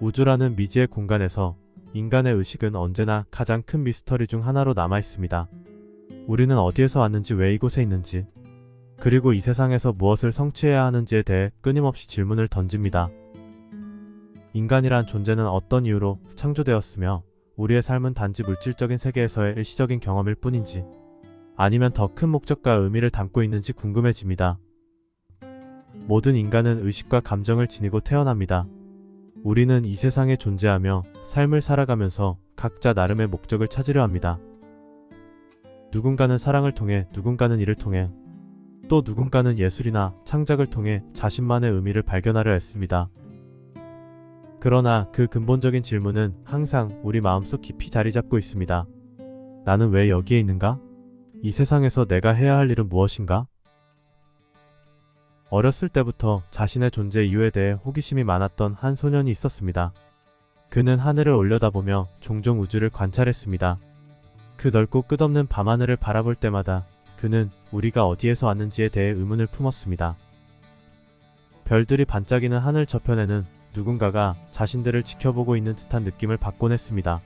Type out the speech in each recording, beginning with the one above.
우주라는 미지의 공간에서 인간의 의식은 언제나 가장 큰 미스터리 중 하나로 남아 있습니다. 우리는 어디에서 왔는지 왜 이곳에 있는지, 그리고 이 세상에서 무엇을 성취해야 하는지에 대해 끊임없이 질문을 던집니다. 인간이란 존재는 어떤 이유로 창조되었으며 우리의 삶은 단지 물질적인 세계에서의 일시적인 경험일 뿐인지 아니면 더 큰 목적과 의미를 담고 있는지 궁금해집니다. 모든 인간은 의식과 감정을 지니고 태어납니다. 우리는 이 세상에 존재하며 삶을 살아가면서 각자 나름의 목적을 찾으려 합니다. 누군가는 사랑을 통해 누군가는 일을 통해 또 누군가는 예술이나 창작을 통해 자신만의 의미를 발견하려 했습니다. 그러나 그 근본적인 질문은 항상 우리 마음속 깊이 자리 잡고 있습니다. 나는 왜 여기에 있는가? 이 세상에서 내가 해야 할 일은 무엇인가? 어렸을 때부터 자신의 존재 이유에 대해 호기심이 많았던 한 소년이 있었습니다. 그는 하늘을 올려다보며 종종 우주를 관찰했습니다. 그 넓고 끝없는 밤하늘을 바라볼 때마다 그는 우리가 어디에서 왔는지에 대해 의문을 품었습니다. 별들이 반짝이는 하늘 저편에는 누군가가 자신들을 지켜보고 있는 듯한 느낌을 받곤 했습니다.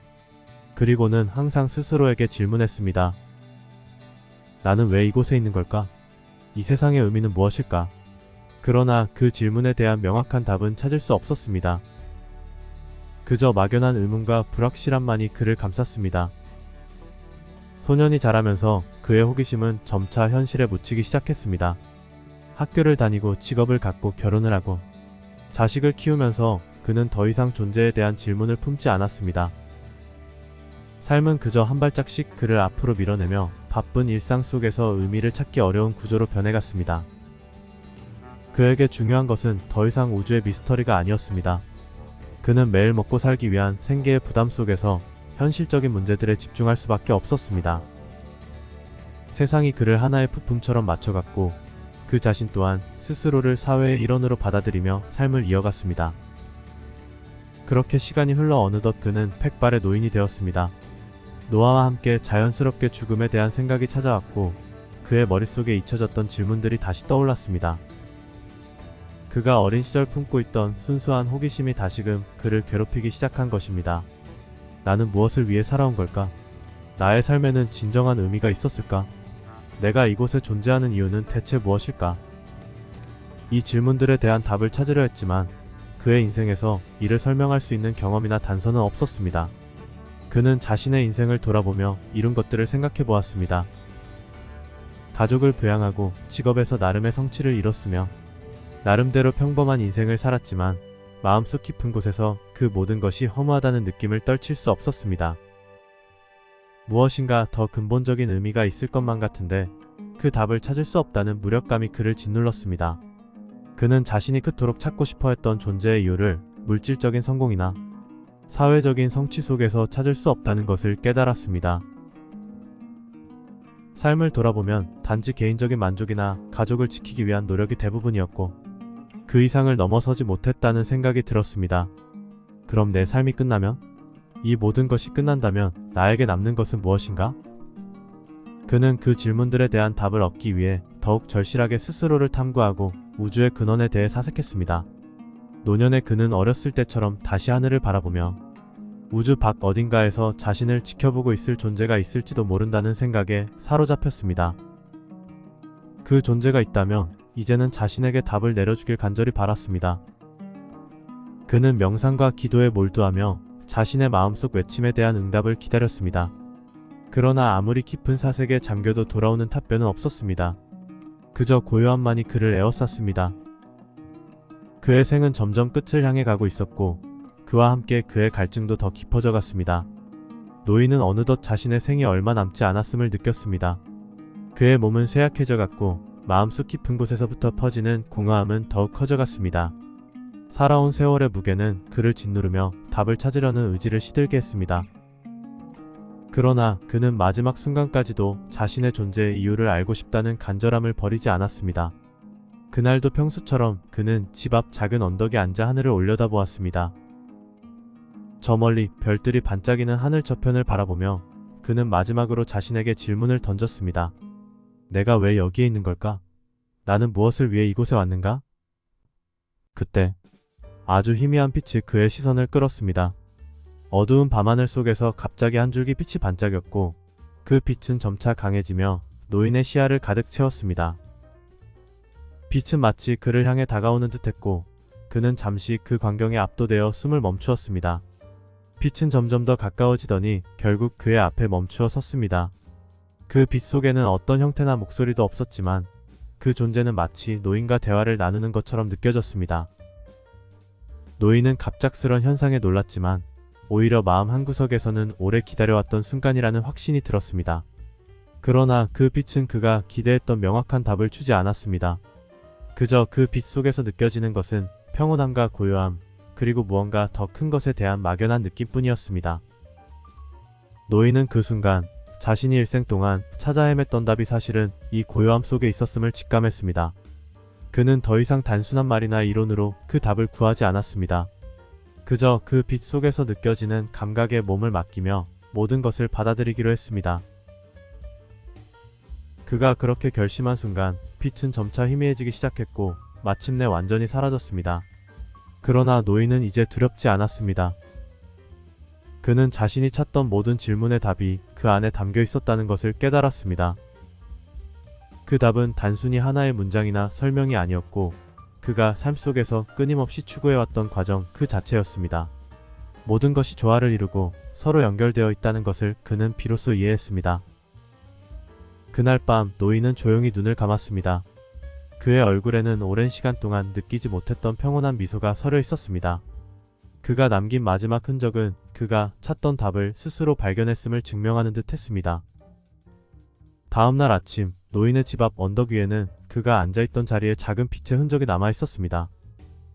그리고는 항상 스스로에게 질문했습니다. 나는 왜 이곳에 있는 걸까? 이 세상의 의미는 무엇일까? 그러나 그 질문에 대한 명확한 답은 찾을 수 없었습니다. 그저 막연한 의문과 불확실함만이 그를 감쌌습니다. 소년이 자라면서 그의 호기심은 점차 현실에 묻히기 시작했습니다. 학교를 다니고 직업을 갖고 결혼을 하고 자식을 키우면서 그는 더 이상 존재에 대한 질문을 품지 않았습니다. 삶은 그저 한 발짝씩 그를 앞으로 밀어내며 바쁜 일상 속에서 의미를 찾기 어려운 구조로 변해갔습니다. 그에게 중요한 것은 더 이상 우주의 미스터리가 아니었습니다. 그는 매일 먹고 살기 위한 생계의 부담 속에서 현실적인 문제들에 집중할 수밖에 없었습니다. 세상이 그를 하나의 부품처럼 맞춰갔고 그 자신 또한 스스로를 사회의 일원으로 받아들이며 삶을 이어갔습니다. 그렇게 시간이 흘러 어느덧 그는 백발의 노인이 되었습니다. 노아와 함께 자연스럽게 죽음에 대한 생각이 찾아왔고 그의 머릿속에 잊혀졌던 질문들이 다시 떠올랐습니다. 그가 어린 시절 품고 있던 순수한 호기심이 다시금 그를 괴롭히기 시작한 것입니다. 나는 무엇을 위해 살아온 걸까? 나의 삶에는 진정한 의미가 있었을까? 내가 이곳에 존재하는 이유는 대체 무엇일까? 이 질문들에 대한 답을 찾으려 했지만 그의 인생에서 이를 설명할 수 있는 경험이나 단서는 없었습니다. 그는 자신의 인생을 돌아보며 이룬 것들을 생각해 보았습니다. 가족을 부양하고 직업에서 나름의 성취를 이뤘으며 나름대로 평범한 인생을 살았지만 마음속 깊은 곳에서 그 모든 것이 허무하다는 느낌을 떨칠 수 없었습니다. 무엇인가 더 근본적인 의미가 있을 것만 같은데 그 답을 찾을 수 없다는 무력감이 그를 짓눌렀습니다. 그는 자신이 그토록 찾고 싶어 했던 존재의 이유를 물질적인 성공이나 사회적인 성취 속에서 찾을 수 없다는 것을 깨달았습니다. 삶을 돌아보면 단지 개인적인 만족이나 가족을 지키기 위한 노력이 대부분이었고 그 이상을 넘어서지 못했다는 생각이 들었습니다. 그럼 내 삶이 끝나면? 이 모든 것이 끝난다면 나에게 남는 것은 무엇인가? 그는 그 질문들에 대한 답을 얻기 위해 더욱 절실하게 스스로를 탐구하고 우주의 근원에 대해 사색했습니다. 노년의 그는 어렸을 때처럼 다시 하늘을 바라보며 우주 밖 어딘가에서 자신을 지켜보고 있을 존재가 있을지도 모른다는 생각에 사로잡혔습니다. 그 존재가 있다면 이제는 자신에게 답을 내려주길 간절히 바랐습니다. 그는 명상과 기도에 몰두하며 자신의 마음속 외침에 대한 응답을 기다렸습니다. 그러나 아무리 깊은 사색에 잠겨도 돌아오는 답변은 없었습니다. 그저 고요함만이 그를 에워쌌습니다. 그의 생은 점점 끝을 향해 가고 있었고 그와 함께 그의 갈증도 더 깊어져 갔습니다. 노인은 어느덧 자신의 생이 얼마 남지 않았음을 느꼈습니다. 그의 몸은 쇠약해져 갔고 마음속 깊은 곳에서부터 퍼지는 공허함은 더욱 커져갔습니다. 살아온 세월의 무게는 그를 짓누르며 답을 찾으려는 의지를 시들게 했습니다. 그러나 그는 마지막 순간까지도 자신의 존재의 이유를 알고 싶다는 간절함을 버리지 않았습니다. 그날도 평소처럼 그는 집 앞 작은 언덕에 앉아 하늘을 올려다보았습니다. 저 멀리 별들이 반짝이는 하늘 저편을 바라보며 그는 마지막으로 자신에게 질문을 던졌습니다. 내가 왜 여기에 있는 걸까? 나는 무엇을 위해 이곳에 왔는가? 그때 아주 희미한 빛이 그의 시선을 끌었습니다. 어두운 밤하늘 속에서 갑자기 한 줄기 빛이 반짝였고 그 빛은 점차 강해지며 노인의 시야를 가득 채웠습니다. 빛은 마치 그를 향해 다가오는 듯했고 그는 잠시 그 광경에 압도되어 숨을 멈추었습니다. 빛은 점점 더 가까워지더니 결국 그의 앞에 멈추어 섰습니다. 그 빛 속에는 어떤 형태나 목소리도 없었지만 그 존재는 마치 노인과 대화를 나누는 것처럼 느껴졌습니다. 노인은 갑작스런 현상에 놀랐지만 오히려 마음 한구석에서는 오래 기다려왔던 순간이라는 확신이 들었습니다. 그러나 그 빛은 그가 기대했던 명확한 답을 주지 않았습니다. 그저 그 빛 속에서 느껴지는 것은 평온함과 고요함, 그리고 무언가 더 큰 것에 대한 막연한 느낌뿐이었습니다. 노인은 그 순간 자신이 일생 동안 찾아 헤맸던 답이 사실은 이 고요함 속에 있었음을 직감했습니다. 그는 더 이상 단순한 말이나 이론으로 그 답을 구하지 않았습니다. 그저 그 빛 속에서 느껴지는 감각에 몸을 맡기며 모든 것을 받아들이기로 했습니다. 그가 그렇게 결심한 순간 빛은 점차 희미해지기 시작했고 마침내 완전히 사라졌습니다. 그러나 노인은 이제 두렵지 않았습니다. 그는 자신이 찾던 모든 질문의 답이 그 안에 담겨 있었다는 것을 깨달았습니다. 그 답은 단순히 하나의 문장이나 설명이 아니었고 그가 삶 속에서 끊임없이 추구해왔던 과정 그 자체였습니다. 모든 것이 조화를 이루고 서로 연결되어 있다는 것을 그는 비로소 이해했습니다. 그날 밤 노인은 조용히 눈을 감았습니다. 그의 얼굴에는 오랜 시간 동안 느끼지 못했던 평온한 미소가 서려 있었습니다. 그가 남긴 마지막 흔적은 그가 찾던 답을 스스로 발견했음을 증명하는 듯 했습니다. 다음날 아침, 노인의 집 앞 언덕 위에는 그가 앉아있던 자리에 작은 빛의 흔적이 남아 있었습니다.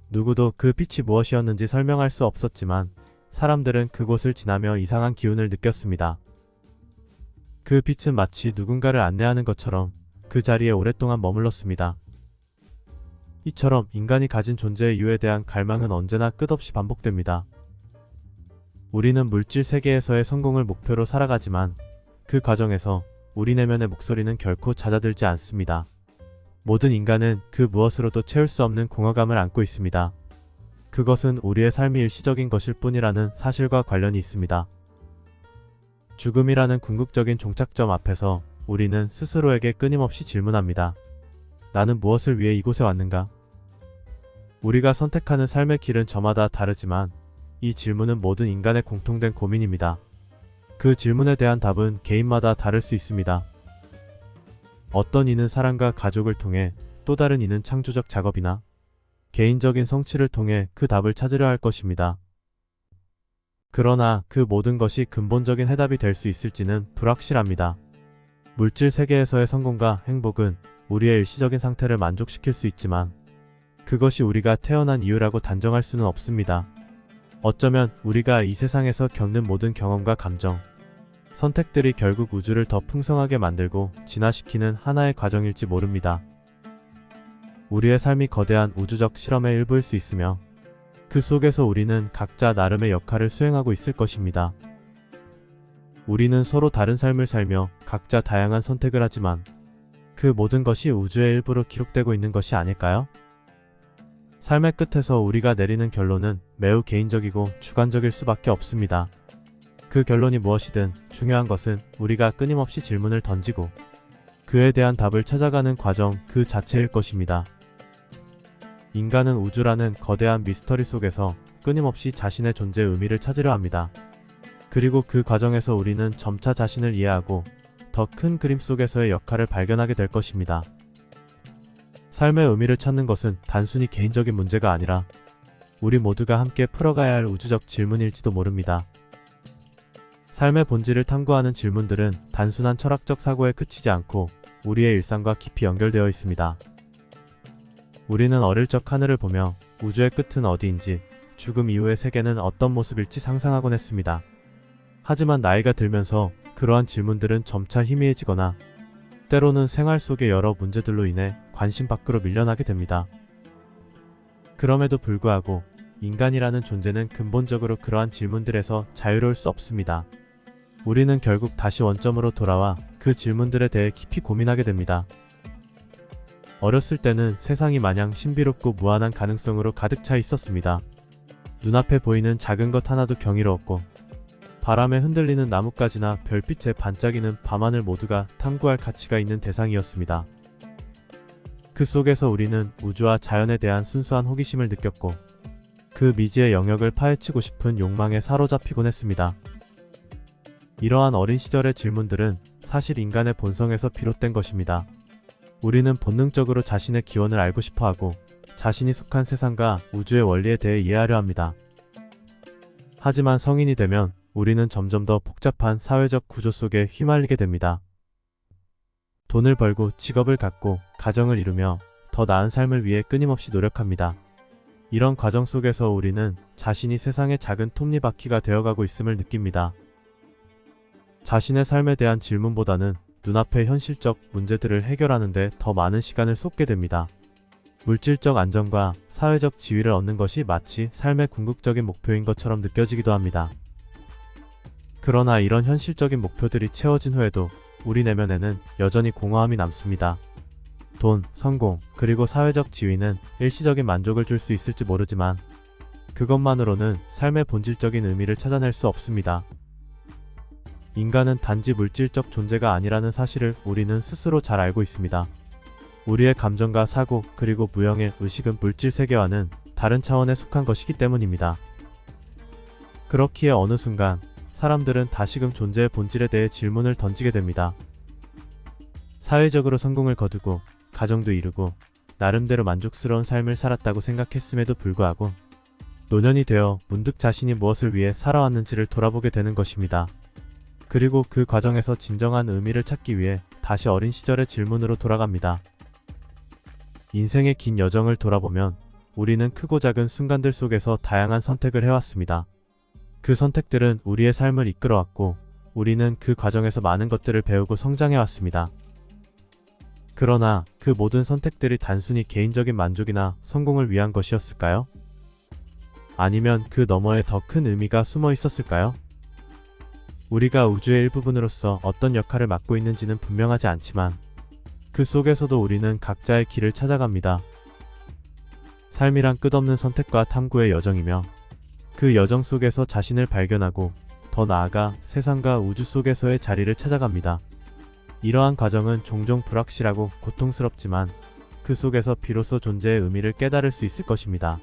누구도 그 빛이 무엇이었는지 설명할 수 없었지만 사람들은 그곳을 지나며 이상한 기운을 느꼈습니다. 그 빛은 마치 누군가를 안내하는 것처럼 그 자리에 오랫동안 머물렀습니다. 이처럼 인간이 가진 존재의 이유에 대한 갈망은 언제나 끝없이 반복됩니다. 우리는 물질 세계에서의 성공을 목표로 살아가지만 그 과정에서 우리 내면의 목소리는 결코 잦아들지 않습니다. 모든 인간은 그 무엇으로도 채울 수 없는 공허감을 안고 있습니다. 그것은 우리의 삶이 일시적인 것일 뿐이라는 사실과 관련이 있습니다. 죽음이라는 궁극적인 종착점 앞에서 우리는 스스로에게 끊임없이 질문합니다. 나는 무엇을 위해 이곳에 왔는가? 우리가 선택하는 삶의 길은 저마다 다르지만 이 질문은 모든 인간의 공통된 고민입니다. 그 질문에 대한 답은 개인마다 다를 수 있습니다. 어떤 이는 사랑과 가족을 통해 또 다른 이는 창조적 작업이나 개인적인 성취를 통해 그 답을 찾으려 할 것입니다. 그러나 그 모든 것이 근본적인 해답이 될 수 있을지는 불확실합니다. 물질 세계에서의 성공과 행복은 우리의 일시적인 상태를 만족시킬 수 있지만 그것이 우리가 태어난 이유라고 단정할 수는 없습니다. 어쩌면 우리가 이 세상에서 겪는 모든 경험과 감정, 선택들이 결국 우주를 더 풍성하게 만들고 진화시키는 하나의 과정일지 모릅니다. 우리의 삶이 거대한 우주적 실험의 일부일 수 있으며 그 속에서 우리는 각자 나름의 역할을 수행하고 있을 것입니다. 우리는 서로 다른 삶을 살며 각자 다양한 선택을 하지만 그 모든 것이 우주의 일부로 기록되고 있는 것이 아닐까요? 삶의 끝에서 우리가 내리는 결론은 매우 개인적이고 주관적일 수밖에 없습니다. 그 결론이 무엇이든 중요한 것은 우리가 끊임없이 질문을 던지고 그에 대한 답을 찾아가는 과정 그 자체일 것입니다. 인간은 우주라는 거대한 미스터리 속에서 끊임없이 자신의 존재의 의미를 찾으려 합니다. 그리고 그 과정에서 우리는 점차 자신을 이해하고 더 큰 그림 속에서의 역할을 발견하게 될 것입니다. 삶의 의미를 찾는 것은 단순히 개인적인 문제가 아니라 우리 모두가 함께 풀어가야 할 우주적 질문일지도 모릅니다. 삶의 본질을 탐구하는 질문들은 단순한 철학적 사고에 그치지 않고 우리의 일상과 깊이 연결되어 있습니다. 우리는 어릴 적 하늘을 보며 우주의 끝은 어디인지 죽음 이후의 세계는 어떤 모습일지 상상하곤 했습니다. 하지만 나이가 들면서 그러한 질문들은 점차 희미해지거나 때로는 생활 속의 여러 문제들로 인해 관심 밖으로 밀려나게 됩니다. 그럼에도 불구하고 인간이라는 존재는 근본적으로 그러한 질문들에서 자유로울 수 없습니다. 우리는 결국 다시 원점으로 돌아와 그 질문들에 대해 깊이 고민하게 됩니다. 어렸을 때는 세상이 마냥 신비롭고 무한한 가능성으로 가득 차 있었습니다. 눈앞에 보이는 작은 것 하나도 경이로웠고 바람에 흔들리는 나뭇가지나 별빛에 반짝이는 밤하늘 모두가 탐구할 가치가 있는 대상이었습니다. 그 속에서 우리는 우주와 자연에 대한 순수한 호기심을 느꼈고 그 미지의 영역을 파헤치고 싶은 욕망에 사로잡히곤 했습니다. 이러한 어린 시절의 질문들은 사실 인간의 본성에서 비롯된 것입니다. 우리는 본능적으로 자신의 기원을 알고 싶어 하고 자신이 속한 세상과 우주의 원리에 대해 이해하려 합니다. 하지만 성인이 되면 우리는 점점 더 복잡한 사회적 구조 속에 휘말리게 됩니다. 돈을 벌고 직업을 갖고 가정을 이루며 더 나은 삶을 위해 끊임없이 노력합니다. 이런 과정 속에서 우리는 자신이 세상의 작은 톱니바퀴가 되어가고 있음을 느낍니다. 자신의 삶에 대한 질문보다는 눈앞의 현실적 문제들을 해결하는데 더 많은 시간을 쏟게 됩니다. 물질적 안정과 사회적 지위를 얻는 것이 마치 삶의 궁극적인 목표인 것처럼 느껴지기도 합니다. 그러나 이런 현실적인 목표들이 채워진 후에도 우리 내면에는 여전히 공허함이 남습니다. 돈, 성공, 그리고 사회적 지위는 일시적인 만족을 줄 수 있을지 모르지만 그것만으로는 삶의 본질적인 의미를 찾아낼 수 없습니다. 인간은 단지 물질적 존재가 아니라는 사실을 우리는 스스로 잘 알고 있습니다. 우리의 감정과 사고 그리고 무형의 의식은 물질 세계와는 다른 차원에 속한 것이기 때문입니다. 그렇기에 어느 순간 사람들은 다시금 존재의 본질에 대해 질문을 던지게 됩니다. 사회적으로 성공을 거두고 가정도 이루고 나름대로 만족스러운 삶을 살았다고 생각했음에도 불구하고 노년이 되어 문득 자신이 무엇을 위해 살아왔는지를 돌아보게 되는 것입니다. 그리고 그 과정에서 진정한 의미를 찾기 위해 다시 어린 시절의 질문으로 돌아갑니다. 인생의 긴 여정을 돌아보면 우리는 크고 작은 순간들 속에서 다양한 선택을 해왔습니다. 그 선택들은 우리의 삶을 이끌어왔고 우리는 그 과정에서 많은 것들을 배우고 성장해왔습니다. 그러나 그 모든 선택들이 단순히 개인적인 만족이나 성공을 위한 것이었을까요? 아니면 그 너머에 더 큰 의미가 숨어 있었을까요? 우리가 우주의 일부분으로서 어떤 역할을 맡고 있는지는 분명하지 않지만 그 속에서도 우리는 각자의 길을 찾아갑니다. 삶이란 끝없는 선택과 탐구의 여정이며 그 여정 속에서 자신을 발견하고 더 나아가 세상과 우주 속에서의 자리를 찾아갑니다. 이러한 과정은 종종 불확실하고 고통스럽지만 그 속에서 비로소 존재의 의미를 깨달을 수 있을 것입니다.